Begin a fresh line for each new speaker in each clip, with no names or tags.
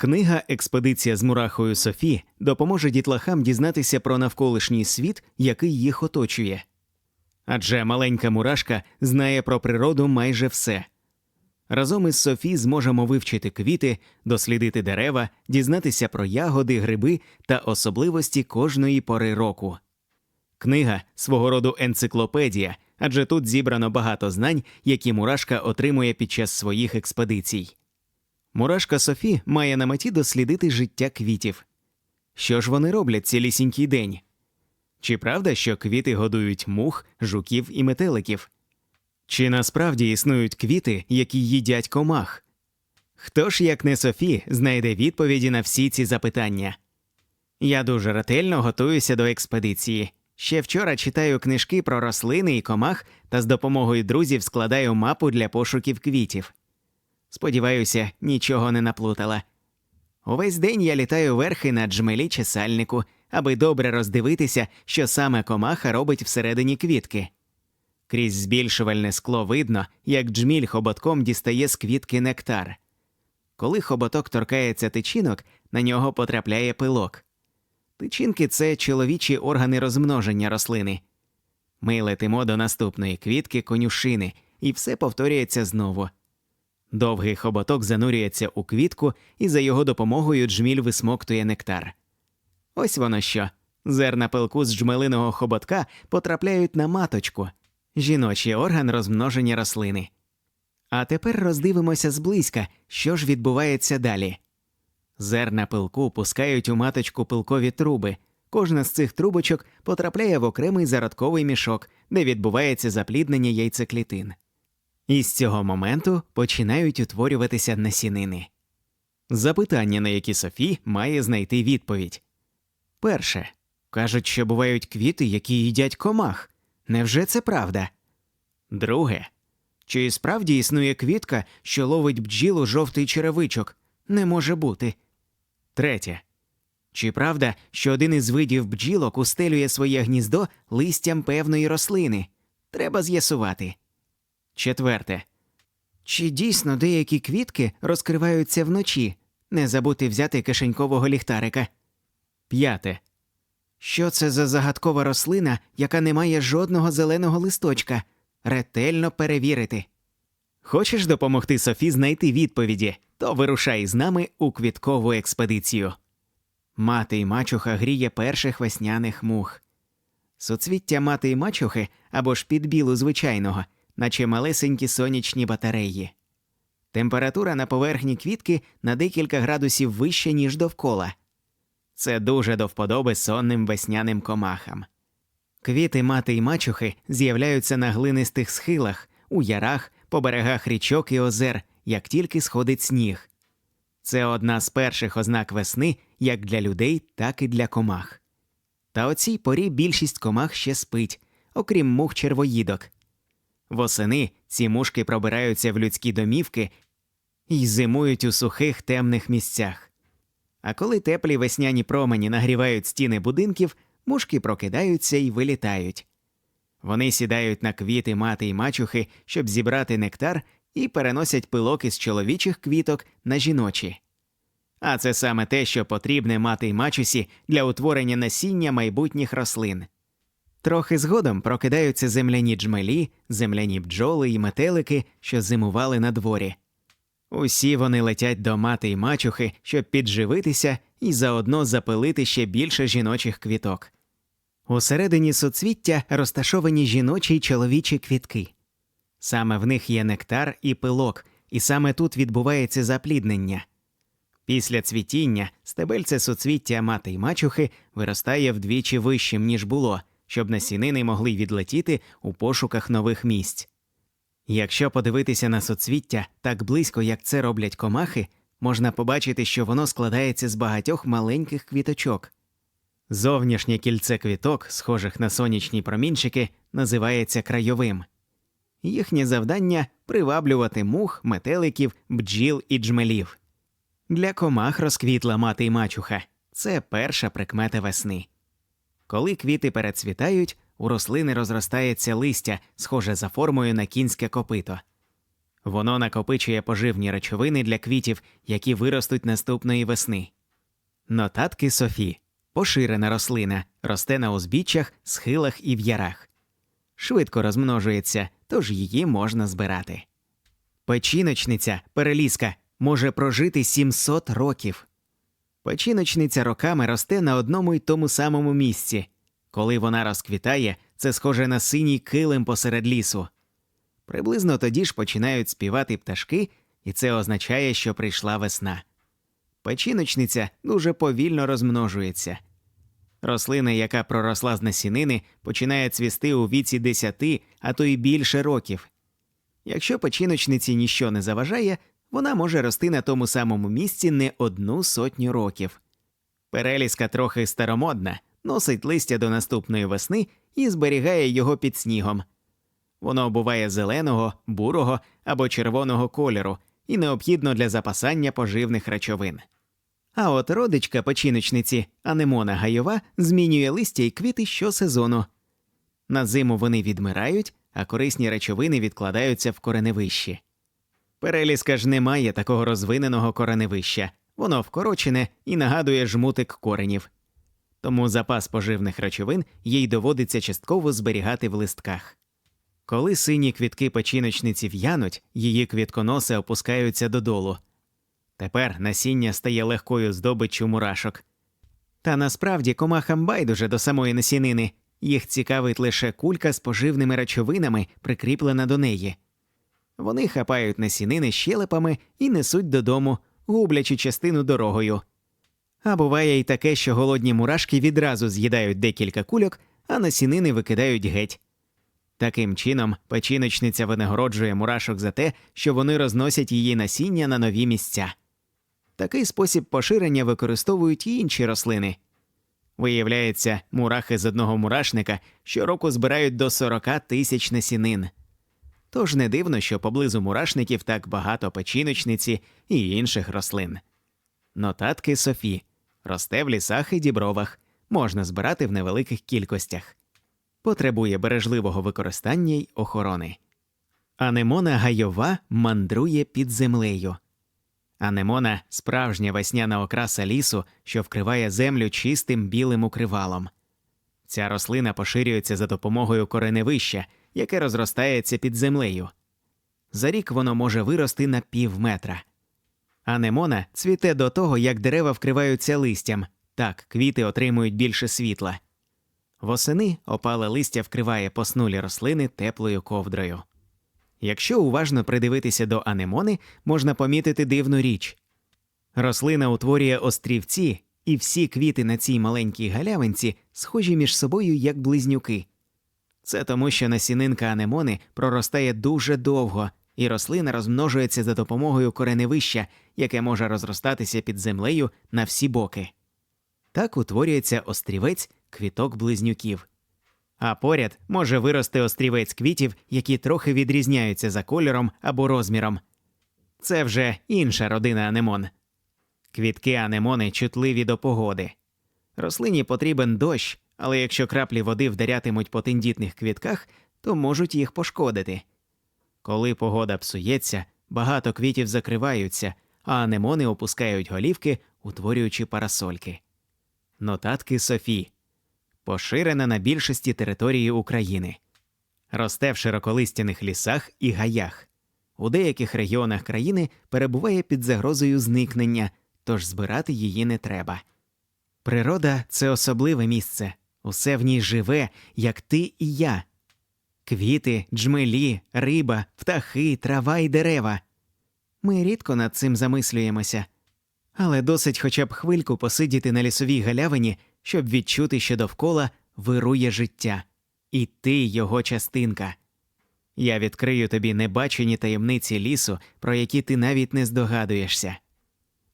Книга Експедиція з мурахою Софі допоможе дітлахам дізнатися про навколишній світ, який їх оточує. Адже маленька мурашка знає про природу майже все. Разом із Софі зможемо вивчити квіти, дослідити дерева, дізнатися про ягоди, гриби та особливості кожної пори року. Книга свого роду енциклопедія, адже тут зібрано багато знань, які мурашка отримує під час своїх експедицій. Мурашка Софі має на меті дослідити життя квітів. Що ж вони роблять цілісінький день? Чи правда, що квіти годують мух, жуків і метеликів? Чи насправді існують квіти, які їдять комах? Хто ж, як не Софі, знайде відповіді на всі ці запитання? Я дуже ретельно готуюся до експедиції. Ще вчора читаю книжки про рослини і комах та з допомогою друзів складаю мапу для пошуків квітів. Сподіваюся, нічого не наплутала. Увесь день я літаю верхи на джмелі чи сальнику, аби добре роздивитися, що саме комаха робить всередині квітки. Крізь збільшувальне скло видно, як джміль хоботком дістає з квітки нектар. Коли хоботок торкається тичинок, на нього потрапляє пилок. Тичинки це чоловічі органи розмноження рослини. Ми летимо до наступної квітки конюшини, і все повторюється знову. Довгий хоботок занурюється у квітку, і за його допомогою джміль висмоктує нектар. Ось воно що. Зерна пилку з джмелиного хоботка потрапляють на маточку, жіночий орган розмноження рослини. А тепер роздивимося зблизька, що ж відбувається далі. Зерна пилку пускають у маточку пилкові труби. Кожна з цих трубочок потрапляє в окремий зародковий мішок, де відбувається запліднення яйцеклітин. І з цього моменту починають утворюватися насінини. Запитання, на які Софі має знайти відповідь. Перше. Кажуть, що бувають квіти, які їдять комах. Невже це правда? Друге. Чи справді існує квітка, що ловить бджілу жовтий черевичок? Не може бути. Третє. Чи правда, що один із видів бджілок устелює своє гніздо листям певної рослини? Треба з'ясувати. Четверте. Чи дійсно деякі квітки розкриваються вночі? Не забути взяти кишенькового ліхтарика. П'яте. Що це за загадкова рослина, яка не має жодного зеленого листочка? Ретельно перевірити. Хочеш допомогти Софі знайти відповіді, то вирушай з нами у квіткову експедицію. Мати й мачуха гріє перших весняних мух. Суцвіття мати й мачухи або ж підбілу звичайного, наче малесенькі сонячні батареї. Температура на поверхні квітки на декілька градусів вища, ніж довкола. Це дуже до вподоби сонним весняним комахам. Квіти мати й мачухи з'являються на глинистих схилах, у ярах, по берегах річок і озер, як тільки сходить сніг. Це одна з перших ознак весни як для людей, так і для комах. Та о цій порі більшість комах ще спить, окрім мух червоїдок. Восени ці мушки пробираються в людські домівки і зимують у сухих темних місцях. А коли теплі весняні промені нагрівають стіни будинків, мушки прокидаються і вилітають. Вони сідають на квіти мати й мачухи, щоб зібрати нектар, і переносять пилок із чоловічих квіток на жіночі. А це саме те, що потрібне мати й мачусі для утворення насіння майбутніх рослин. Трохи згодом прокидаються земляні джмелі, земляні бджоли і метелики, що зимували на дворі. Усі вони летять до мати й мачухи, щоб підживитися і заодно запилити ще більше жіночих квіток. Усередині суцвіття розташовані жіночі й чоловічі квітки. Саме в них є нектар і пилок, і саме тут відбувається запліднення. Після цвітіння стебельце суцвіття мати й мачухи виростає вдвічі вищим, ніж було, щоб насінини могли відлетіти у пошуках нових місць. Якщо подивитися на суцвіття так близько, як це роблять комахи, можна побачити, що воно складається з багатьох маленьких квіточок. Зовнішнє кільце квіток, схожих на сонячні промінчики, називається крайовим. Їхнє завдання приваблювати мух, метеликів, бджіл і джмелів. Для комах розквітла мати й мачуха це перша прикмета весни. Коли квіти перецвітають, у рослини розростається листя, схоже за формою на кінське копито. Воно накопичує поживні речовини для квітів, які виростуть наступної весни. Нотатки Софі поширена рослина, росте на узбіччях, схилах і в ярах. Швидко розмножується, тож її можна збирати. Печіночниця переліска може прожити 700 років. Печіночниця роками росте на одному й тому самому місці. Коли вона розквітає, це схоже на синій килим посеред лісу. Приблизно тоді ж починають співати пташки, і це означає, що прийшла весна. Печіночниця дуже повільно розмножується. Рослина, яка проросла з насінини, починає цвісти у віці 10, а то й більше років. Якщо печіночниці ніщо не заважає, вона може рости на тому самому місці не одну сотню років. Переліска трохи старомодна, носить листя до наступної весни і зберігає його під снігом. Воно буває зеленого, бурого або червоного кольору і необхідно для запасання поживних речовин. А от родичка печіночниці анемона гайова змінює листя і квіти щосезону. На зиму вони відмирають, а корисні речовини відкладаються в кореневищі. Переліска ж не має такого розвиненого кореневища, воно вкорочене і нагадує жмутик коренів. Тому запас поживних речовин їй доводиться частково зберігати в листках. Коли сині квітки печіночниці в'януть, її квітконоси опускаються додолу. Тепер насіння стає легкою здобиччю мурашок. Та насправді комахам байдуже до самої насінини, їх цікавить лише кулька з поживними речовинами, прикріплена до неї. Вони хапають насінини щелепами і несуть додому, гублячи частину дорогою. А буває й таке, що голодні мурашки відразу з'їдають декілька кульок, а насінини викидають геть. Таким чином, печіночниця винагороджує мурашок за те, що вони розносять її насіння на нові місця. Такий спосіб поширення використовують і інші рослини. Виявляється, мурахи з одного мурашника щороку збирають до 40 тисяч насінин. Тож не дивно, що поблизу мурашників так багато печіночниці і інших рослин. Нотатки Софі росте в лісах і дібровах, можна збирати в невеликих кількостях, потребує бережливого використання й охорони. Анемона гайова мандрує під землею. Анемона справжня весняна окраса лісу, що вкриває землю чистим білим укривалом. Ця рослина поширюється за допомогою кореневища, яке розростається під землею. За рік воно може вирости на пів метра. Анемона цвіте до того, як дерева вкриваються листям, так квіти отримують більше світла. Восени опале листя вкриває поснулі рослини теплою ковдрою. Якщо уважно придивитися до анемони, можна помітити дивну річ. Рослина утворює острівці, і всі квіти на цій маленькій галявинці схожі між собою як близнюки. Це тому, що насінинка анемони проростає дуже довго, і рослина розмножується за допомогою кореневища, яке може розростатися під землею на всі боки. Так утворюється острівець квіток близнюків. А поряд може вирости острівець квітів, які трохи відрізняються за кольором або розміром. Це вже інша родина анемон. Квітки анемони чутливі до погоди. Рослині потрібен дощ, але якщо краплі води вдарятимуть по тендітних квітках, то можуть їх пошкодити. Коли погода псується, багато квітів закриваються, а анемони опускають голівки, утворюючи парасольки. Нотатки Софі поширена на більшості території України, росте в широколистяних лісах і гаях. У деяких регіонах країни перебуває під загрозою зникнення, тож збирати її не треба. Природа це особливе місце, усе в ній живе, як ти і я. Квіти, джмелі, риба, птахи, трава і дерева. Ми рідко над цим замислюємося, але досить хоча б хвильку посидіти на лісовій галявині, щоб відчути, що довкола вирує життя, і ти його частинка. Я відкрию тобі небачені таємниці лісу, про які ти навіть не здогадуєшся.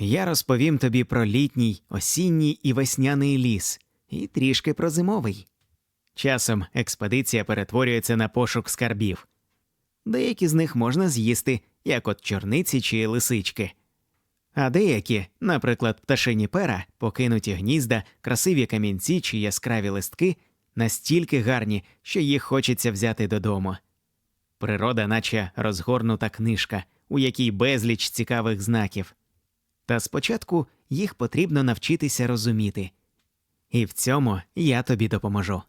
Я розповім тобі про літній, осінній і весняний ліс, і трішки про зимовий. Часом експедиція перетворюється на пошук скарбів. Деякі з них можна з'їсти, як от чорниці чи лисички. А деякі, наприклад, пташині пера, покинуті гнізда, красиві камінці чи яскраві листки, настільки гарні, що їх хочеться взяти додому. Природа, наче розгорнута книжка, у якій безліч цікавих знаків. Та спочатку їх потрібно навчитися розуміти. І в цьому я тобі допоможу.